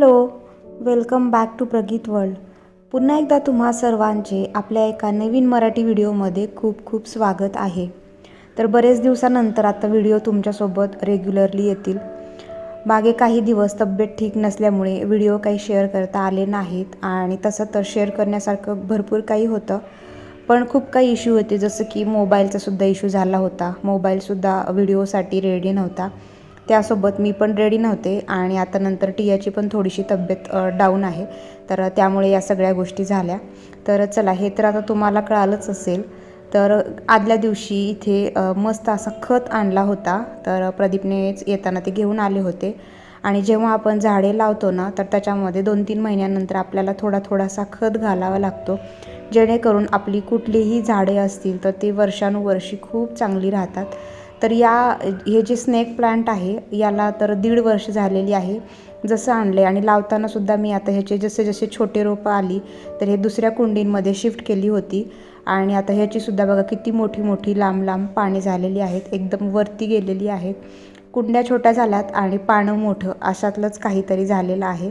Hello welcome back to Prageet world. पुन्हा एकदा तुम्हा सर्वांचे आपल्या एका नवीन मराठी व्हिडिओमध्ये खूप खूप स्वागत आहे. तर बरेच दिवसानंतर आता व्हिडिओ तुमच्यासोबत रेग्युलरली येतील. मागे काही दिवस तब्येत ठीक नसल्यामुळे व्हिडिओ काही शेअर करता आले नाहीत आणि तसं तर शेअर करण्यासारखं भरपूर काही होतं. पण खूप काही इश्यू होते जसं की मोबाईलचासुद्धा इश्यू झाला होता. मोबाईलसुद्धा व्हिडिओसाठी रेडी नव्हता. त्यासोबत मी पण रेडी नव्हते आणि आता नंतर टियाची पण थोडीशी तब्येत डाऊन आहे. तर त्यामुळे या सगळ्या गोष्टी झाल्या. तर चला हे तर आता तुम्हाला कळालंच असेल. तर आदल्या दिवशी इथे मस्त असा खत आणला होता. तर प्रदीपनेच येताना ते घेऊन आले होते. आणि जेव्हा आपण झाडे लावतो ना तर त्याच्यामध्ये दोन तीन महिन्यानंतर आपल्याला थोडा थोडासा खत घालावा लागतो. जेणेकरून आपली कुठलीही झाडे असतील तर ती वर्षानुवर्षी खूप चांगली राहतात. तर या हे जे स्नेक प्लांट आहे याला तर दीड वर्ष झालेली आहे जसं आणले आणि लावताना सुद्धा मी आता ह्याचे जसे जसे छोटे रोपं आली तर हे दुसऱ्या कुंडींमध्ये शिफ्ट केली होती. आणि आता ह्याची सुद्धा बघा किती मोठी मोठी लांब लांब पाने झालेली आहेत. एकदम वरती गेलेली आहेत कुंड्या छोट्या झाल्यात आणि पानं मोठं अशातलंच काहीतरी झालेलं आहे.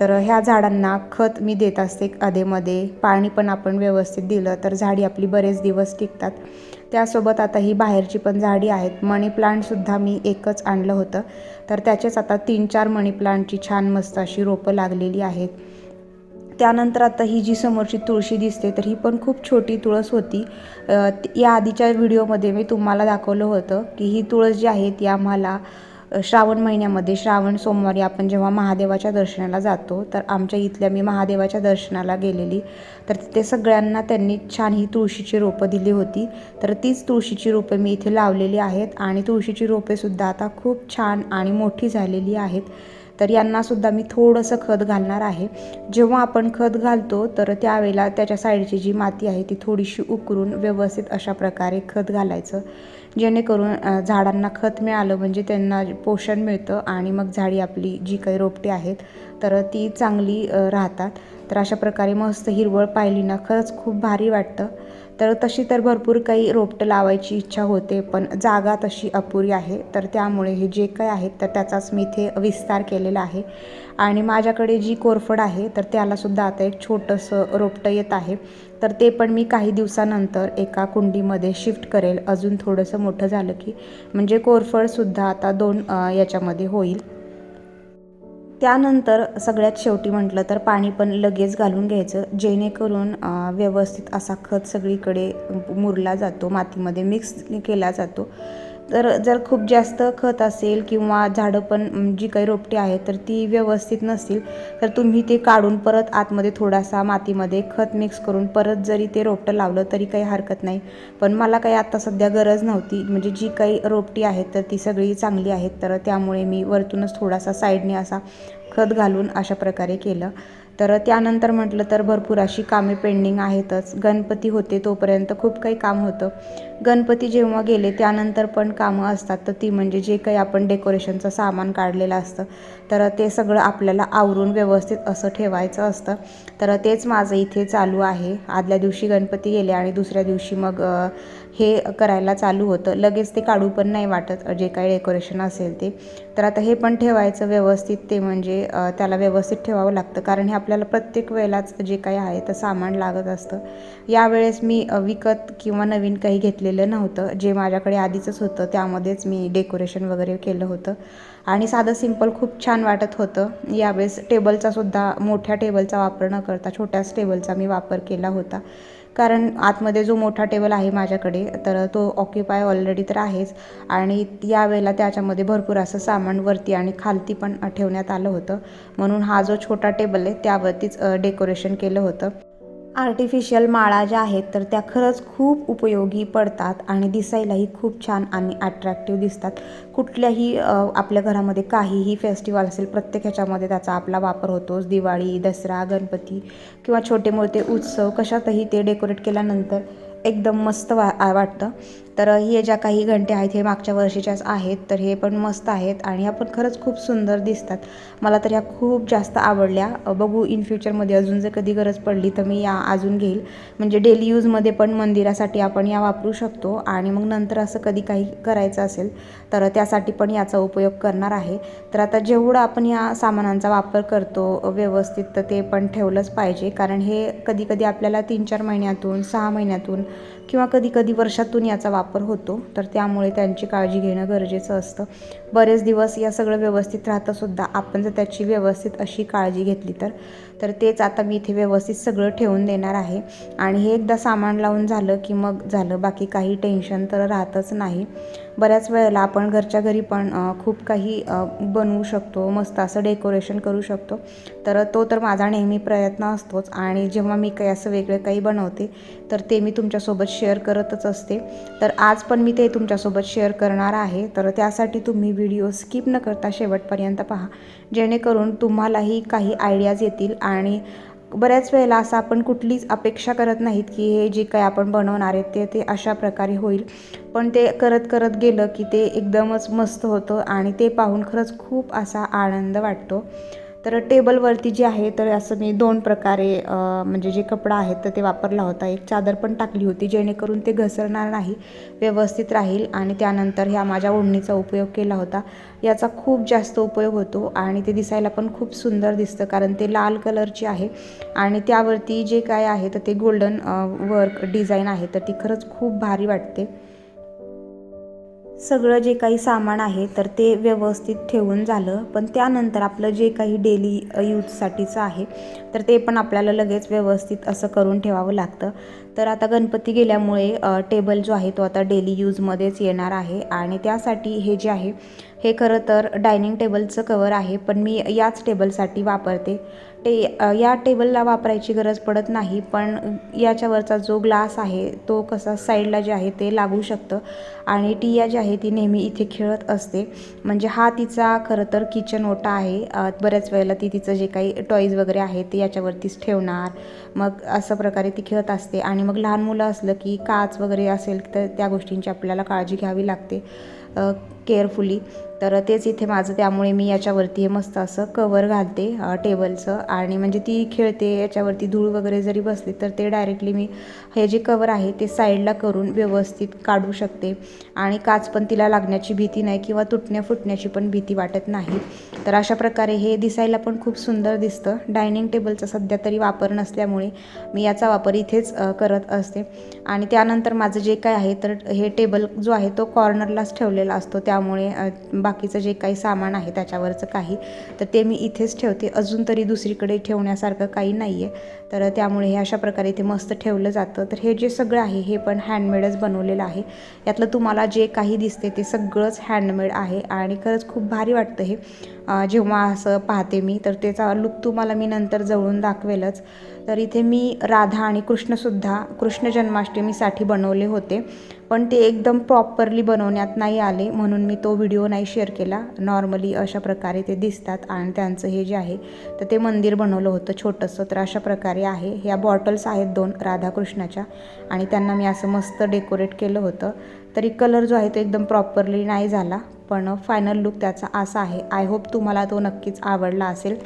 तर ह्या झाडांना खत मी देत असते अधेमध्ये. पाणी पण आपण व्यवस्थित दिलं तर झाडी आपली बरेच दिवस टिकतात. त्यासोबत आता ही बाहेरची पण झाडी आहेत. मनी प्लांटसुद्धा मी एकच आणलं होतं. तर त्याचेच आता तीन चार मनी प्लांटची छान मस्त अशी रोपं लागलेली आहेत. त्यानंतर आता ही जी समोरची तुळशी दिसते तर ही पण खूप छोटी तुळस होती. या आधीच्या व्हिडिओमध्ये मी तुम्हाला दाखवलं होतं की ही तुळस जी आहे ती आम्हाला श्रावण महिन्यामध्ये श्रावण सोमवारी आपण जेव्हा महादेवाच्या दर्शनाला जातो तर आमच्या इथल्या मी महादेवाच्या दर्शनाला गेलेली. तर तिथे सगळ्यांना त्यांनी छान ही तुळशीची रोपं दिली होती. तर तीच तुळशीची रोपे मी इथे लावलेली आहेत आणि तुळशीची रोपेसुद्धा आता खूप छान आणि मोठी झालेली आहेत. तर यांनासुद्धा मी थोडंसं खत घालणार आहे. जेव्हा आपण खत घालतो तर त्यावेळेला त्याच्या साईडची जी माती आहे ती थोडीशी उकरून व्यवस्थित अशा प्रकारे खत घालायचं. जेणेकरून झाडांना खत मिळालं म्हणजे त्यांना पोषण मिळतं आणि मग झाडी आपली जी काही रोपटे आहेत तर ती चांगली राहतात. तर अशा प्रकारे मस्त हिरवळ पाहिली ना खरंच खूप भारी वाटतं. तर तशी तर भरपूर काही रोपटं लावायची इच्छा होते पण जागा तशी अपुरी आहे. तर त्यामुळे हे जे काही आहेत तर त्याचाच मी इथे विस्तार केलेला आहे. आणि माझ्याकडे जी कोरफड आहे तर त्यालासुद्धा आता एक छोटंसं रोपटं येत आहे. तर ते पण मी काही दिवसानंतर एका कुंडीमध्ये शिफ्ट करेल. अजून थोडंसं मोठं झालं की म्हणजे कोरफडसुद्धा आता दोन याच्यामध्ये होईल. त्यानंतर सगळ्यात शेवटी म्हटलं तर पाणी पण लगेच घालून घ्यायचं. जेणेकरून व्यवस्थित असा खत सगळीकडे मुरला जातो मातीमध्ये मिक्स केला जातो. तर जर खूप जास्त खत असेल किंवा झाडं पण जी काही रोपटी आहेत तर ती व्यवस्थित नसतील तर तुम्ही ते काढून परत आतमध्ये थोडासा मातीमध्ये खत मिक्स करून परत जरी ते रोपटं लावलं तरी काही हरकत नाही. पण मला काही आत्ता सध्या गरज नव्हती. म्हणजे जी काही रोपटी आहेत तर ती सगळी चांगली आहेत. तर त्यामुळे मी वरतूनच थोडासा साईडने असा खत घालून अशा प्रकारे केलं. तर त्यानंतर म्हटलं तर भरपूर अशी कामे पेंडिंग आहेतच. गणपती होते तोपर्यंत खूप काही काम होतं. गणपती जेव्हा गेले त्यानंतर पण कामं असतात. तर ती म्हणजे जे काही आपण डेकोरेशनचं सामान काढलेलं असतं तर ते सगळं आपल्याला आवरून व्यवस्थित असं ठेवायचं असतं. तर तेच माझं इथे चालू आहे. आदल्या दिवशी गणपती गेले आणि दुसऱ्या दिवशी मग हे करायला चालू होतं. लगेच ते काढू पण नाही वाटत जे काही डेकोरेशन असेल ते. तर आता हे पण ठेवायचं व्यवस्थित ते म्हणजे त्याला व्यवस्थित ठेवावं लागतं. कारण हे आपल्याला प्रत्येक वेळेलाच जे काही आहे तर सामान लागत असतं. यावेळेस मी विकत किंवा नवीन काही घेतलेलं नव्हतं. जे माझ्याकडे आधीचंच होतं त्यामध्येच मी डेकोरेशन वगैरे केलं होतं. आणि साधं सिंपल खूप छान वाटत होतं. यावेळेस टेबलचासुद्धा मोठ्या टेबलचा वापर न करता छोट्याच टेबलचा मी वापर केला होता. कारण आतमध्ये जो मोठा टेबल आहे माझ्याकडे तर तो ऑक्युपाय ऑलरेडी तर आहेच. आणि यावेळेला त्याच्यामध्ये भरपूर असं सामान वरती आणि खालती पण ठेवण्यात आलं होतं. म्हणून हा जो छोटा टेबल आहे त्यावरतीच डेकोरेशन केलं होतं. आर्टिफिशियल माळा ज्या आहेत तर त्या खरंच खूप उपयोगी पडतात आणि दिसायलाही खूप छान आणि अट्रॅक्टिव्ह दिसतात. कुठल्याही आपल्या घरामध्ये काहीही फेस्टिवल असेल प्रत्येक ह्याच्यामध्ये त्याचा आपला वापर होतोच दिवाळी दसरा गणपती किंवा छोटे मोठे उत्सव कशातही ते डेकोरेट केल्यानंतर एकदम मस्त वा वाटतं. तर हे ज्या काही घंटे आहेत हे मागच्या वर्षीच्याच आहेत तर हे पण मस्त आहेत आणि ह्या पण खरंच खूप सुंदर दिसतात. मला तर ह्या खूप जास्त आवडल्या. बघू इन फ्युचरमध्ये अजून जर कधी गरज पडली तर मी या अजून घेईल. म्हणजे डेली यूजमध्ये पण मंदिरासाठी आपण या वापरू शकतो आणि मग नंतर असं कधी काही करायचं असेल तर त्यासाठी पण याचा उपयोग करणार आहे. तर आता जेवढं आपण या सामानांचा वापर करतो व्यवस्थित तर ते पण ठेवलंच पाहिजे. कारण हे कधी कधी आपल्याला तीन चार महिन्यातून सहा महिन्यातून किंवा कधी कधी वर्षातून याचा वापर होतो तर त्यामुळे त्यांची काळजी घेणं गरजेचं असतं. बरेच दिवस या सगळं व्यवस्थित राहतंसुद्धा आपण जर त्याची व्यवस्थित अशी काळजी घेतली तर तर तेच आता मी इथे व्यवस्थित सगळं ठेवून देणार आहे. आणि हे एकदा सामान लावून झालं की मग झालं. बाकी काही टेन्शन तर राहतच नाही. बऱ्याच वेळेला आपण घरच्या घरी पण खूप काही बनवू शकतो. मस्त असं डेकोरेशन करू शकतो. तर तो तर माझा नेहमी प्रयत्न असतोच. आणि जेव्हा मी काही असं वेगळं काही बनवते तर ते मी तुमच्यासोबत शेअर करतच असते. तर आज पण मी ते तुमच्यासोबत शेअर करणार आहे. तर त्यासाठी तुम्ही व्हिडिओ स्किप न करता शेवटपर्यंत पहा. जेणेकरून तुम्हालाही काही आयडियाज येतील आणि बऱ्याच वेळेला असं आपण कुठलीच अपेक्षा करत नाहीत की हे जे काही आपण बनवणार आहे ते ते अशा प्रकारे होईल. पण ते करत करत गेलं की ते एकदमच मस्त होतं आणि ते पाहून खरंच खूप असा आनंद वाटतो. तर टेबलवरती जे आहे तर असं मी दोन प्रकारे म्हणजे जे कपडा आहे तर ते वापरला होता. एक चादर पण टाकली होती जेणेकरून ते घसरणार नाही व्यवस्थित राहील आणि त्यानंतर ह्या माझ्या ओढणीचा उपयोग केला होता. याचा खूप जास्त उपयोग होतो आणि ते दिसायला पण खूप सुंदर दिसतं कारण ते लाल कलरची आहे आणि त्यावरती जे काय आहे तर ते गोल्डन वर्क डिझाईन आहे तर ती खरंच खूप भारी वाटते. सगळं जे काही सामान आहे तर ते व्यवस्थित ठेवून झालं. पण त्यानंतर आपलं जे काही डेली यूजसाठीचं आहे तर ते पण आपल्याला लगेच व्यवस्थित असं करून ठेवावं लागतं. तर आता गणपती गेल्यामुळे टेबल जो आहे तो आता डेली यूजमध्येच येणार आहे. आणि त्यासाठी हे जे आहे हे खरं तर डायनिंग टेबलचं कवर आहे पण मी याच टेबलसाठी वापरते. ते या टेबलला वापरायची गरज पडत नाही पण याच्यावरचा जो ग्लास आहे तो कसा साईडला जे आहे ते लागू शकतं. आणि टिया जी आहे ती नेहमी इथे खेळत असते. म्हणजे हा तिचा खरं तर किचन ओटा आहे. बऱ्याच वेळेला ती तिचं जे काही टॉईज वगैरे आहे ते याच्यावरतीच ठेवणार. मग असं प्रकारे ती खेळत असते. आणि मग लहान मुलं असलं की काच वगैरे असेल तर त्या गोष्टींची आपल्याला काळजी घ्यावी लागते. केअरफुली तर तेच इथे माझं त्यामुळे मी याच्यावरती हे मस्त असं कवर घालते टेबलचं आणि म्हणजे ती खेळते याच्यावरती धूळ वगैरे जरी बसली तर ते डायरेक्टली मी हे जे कवर आहे ते साईडला करून व्यवस्थित काढू शकते. आणि काच पण तिला लागण्याची भीती नाही किंवा तुटण्या फुटण्याची पण भीती वाटत नाही. तर अशा प्रकारे हे दिसायला पण खूप सुंदर दिसतं. डायनिंग टेबलचा सध्या तरी वापर नसल्यामुळे मी याचा वापर इथेच करत असते. आणि त्यानंतर माझं जे काय आहे तर हे टेबल जो आहे तो कॉर्नरलाच ठेवलेला असतो. त्या त्यामुळे बाकीचं जे काही सामान आहे त्याच्यावरचं काही तर ते मी इथेच ठेवते. अजून तरी दुसरीकडे ठेवण्यासारखं काही नाही आहे तर त्यामुळे हे अशा प्रकारे इथे मस्त ठेवलं जातं. तर हे जे सगळं आहे हे पण हँडमेडच बनवलेलं आहे. यातलं तुम्हाला जे काही दिसते ते सगळंच हँडमेड आहे आणि खरंच खूप भारी वाटतं हे. जेव्हा असं पाहते मी तर त्याचा लुक तुम्हाला मी नंतर जवळून दाखवेलच. तर इथे मी राधा आणि कृष्णसुद्धा कृष्ण जन्माष्टमीसाठी बनवले होते. पण ते एकदम प्रॉपरली बनवण्यात नाही आले म्हणून मी तो व्हिडिओ नाही शेअर केला. नॉर्मली अशा प्रकारे ते दिसतात आणि त्यांचं हे जे आहे तर ते मंदिर बनवलं होतं छोटंसं. तर अशा प्रकारे आहे. ह्या बॉटल्स आहेत दोन राधाकृष्णाच्या आणि त्यांना मी असं मस्त डेकोरेट केलं होतं. तरी कलर जो आहे तो एकदम प्रॉपरली नाही झाला पण फायनल लुक त्याचा असा आहे. आय होप तुम्हाला तो नक्कीच आवडला असेल.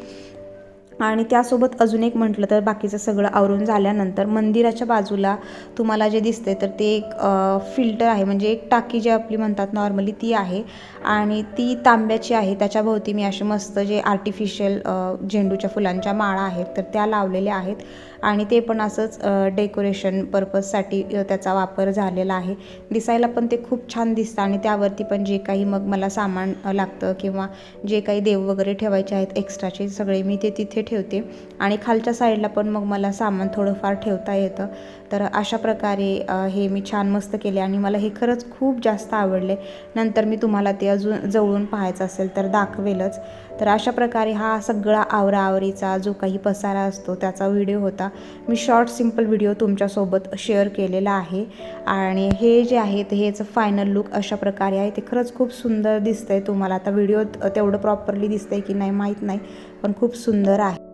आणि त्यासोबत अजून एक म्हटलं तर बाकीचं सगळं आवरून झाल्यानंतर मंदिराच्या बाजूला तुम्हाला जे दिसते तर ते एक फिल्टर आहे. म्हणजे एक टाकी जी आपली म्हणतात नॉर्मली ती आहे. आणि ती तांब्याची आहे. त्याच्याभोवती मी असे मस्त जे आर्टिफिशियल झेंडूच्या फुलांच्या माळा आहेत तर त्या लावलेल्या आहेत. आणि ते पण असंच डेकोरेशन पर्पजसाठी त्याचा वापर झालेला आहे. दिसायला पण ते खूप छान दिसतं आणि त्यावरती पण जे काही मग मला सामान लागतं किंवा जे काही देव वगैरे ठेवायचे आहेत एक्स्ट्राचे सगळे मी ते तिथे ठेवते. आणि खालच्या साईडला पण मग मला सामान थोडंफार ठेवता येतं. तर अशा प्रकारे हे मी छान मस्त केले आणि मला हे खरंच खूप जास्त आवडले. नंतर मी तुम्हाला ते अजून जवळून पाहायचं असेल तर दाखवेलच. तर अशा प्रकारे हा सगळा आवराआवरीचा जो काही पसारा असतो त्याचा व्हिडिओ होता. मी शॉर्ट सिंपल व्हिडिओ तुमच्यासोबत शेअर केलेला आहे. आणि हे जे आहे ते हेचं फायनल लुक अशा प्रकारे आहे. ते खरंच खूप सुंदर दिसतंय तुम्हाला. आता व्हिडिओ तेवढं प्रॉपरली दिसतंय की नाही माहीत नाही पण खूप सुंदर आहे.